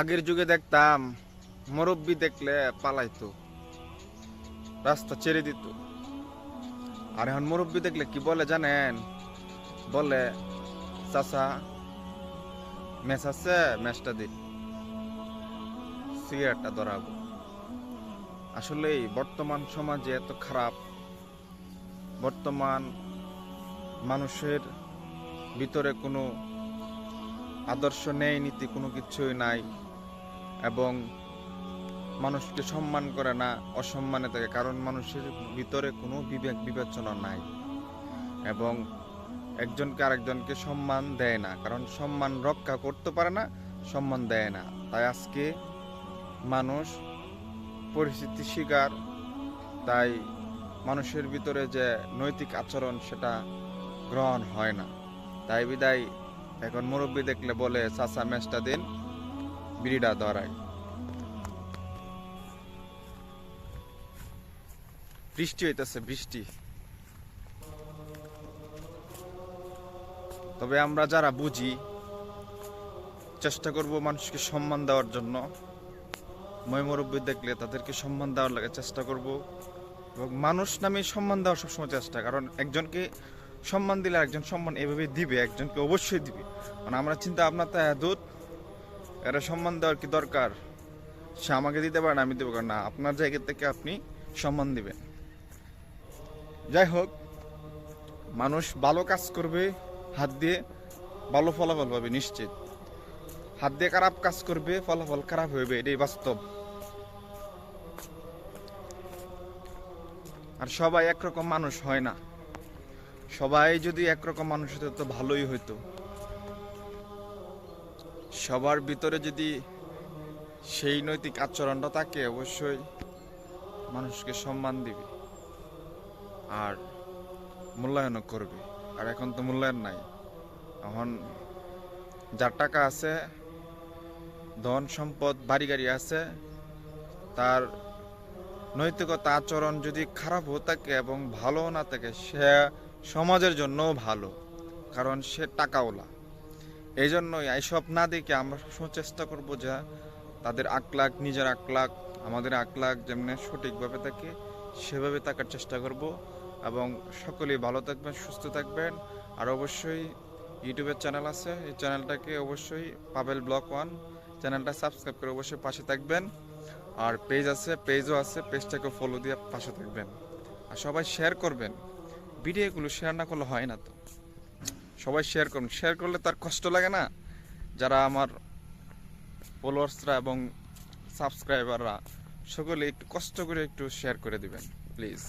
আগের যুগে দেখতাম, মুরব্বী দেখলে পালাইতো, রাস্তা ছেড়ে দিত। আর এখন মুরব্বী দেখলে কি বলে জানেন? বলে, চাচা, মেস আছে ম্যাচটা দিন সিগারেটটা ধরাবো। আসলে বর্তমান সমাজে এত খারাপ। বর্তমান মানুষের ভিতরে কোনো আদর্শ নেই, নীতি কোনো কিছুই নাই এবং মানুষকে সম্মান করে না, অসম্মানে থাকে, কারণ মানুষের ভিতরে কোনো বিবেক বিবেচনা নাই এবং একজনকে আরেকজনকে সম্মান দেয় না, কারণ সম্মান রক্ষা করতে পারে না, সম্মান দেয় না। তাই আজকে মানুষ পরিস্থিতি শিকার, তাই মানুষের ভিতরে যে নৈতিক আচরণ, সেটা গ্রহণ হয় না। তাই বিদায় এখন মুরব্বী দেখলে বলে, চাচা, ম্যাচটা দিন, বিড়িটা ধরায় বৃষ্টি হইতেছে, বৃষ্টি। তবে আমরা যারা বুঝি, চেষ্টা করব মানুষকে সম্মান দেওয়ার জন্য। মই মুরব্বী দেখলে তাদেরকে সম্মান দেওয়ার লাগে, চেষ্টা করব। এবং মানুষ নামে সম্মান দেওয়ার সবসময় চেষ্টা, কারণ একজনকে সম্মান দিলে একজন সম্মান এভাবে দিবে, একজনকে অবশ্যই দিবে। মানে আমরা চিন্তা আপনার তো দূর, এরা সম্মান দেওয়ার কি দরকার? সে আমাকে দিতে পারে না, আমি দেবো না, আপনার জায়গা থেকে আপনি সম্মান দিবেন। যাই হোক, মানুষ ভালো কাজ করবে, হাত দিয়ে ভালো ফলাফল পাবে, নিশ্চিত। হাত দিয়ে খারাপ কাজ করবে, ফলাফল খারাপ হইবে, এটাই বাস্তব। আর সবাই একরকম মানুষ হয় না। সবাই যদি একরকম মানুষ হতো, তো ভালোই হইতো। সবার ভিতরে যদি সেই নৈতিক আচরণটা থাকে, অবশ্যই মানুষকে সম্মান দিবে আর মূল্যায়নও করবে। আর এখন তো মূল্যায়ন নাই। এখন যার টাকা আছে, ধন, সম্পদ বাড়ি গাড়ি আছে, তার নৈতিকতা আচরণ যদি খারাপও থাকে এবং ভালো না থাকে, সে সমাজের জন্যও ভালো, কারণ সে টাকাওলা এই জন্যই এইসব না দেখে আমরা সবসময় চেষ্টা করব যে তাদের আকলাক নিজের আকলাক আমাদের আকলাক যেমন সঠিকভাবে থাকে, সেভাবে থাকার চেষ্টা করব এবং সকলেই ভালো থাকবেন, সুস্থ থাকবেন। আর অবশ্যই ইউটিউবের চ্যানেল আছে, এই চ্যানেলটাকে অবশ্যই পাবেল ব্লক ওয়ান চ্যানেলটা সাবস্ক্রাইব করে অবশ্যই পাশে থাকবেন। আর পেজ আছে, পেজও আছে পেজটাকে ফলো দিয়ে পাশে থাকবেন। আর সবাই শেয়ার করবেন। ভিডিওগুলো শেয়ার না করলে হয় না তো। সবাই শেয়ার করুন। শেয়ার করলে তার কষ্ট লাগে না। যারা আমার ফলোয়ার্সরা এবং সাবস্ক্রাইবাররা সকলে একটু কষ্ট করে একটু শেয়ার করে দিবেন প্লিজ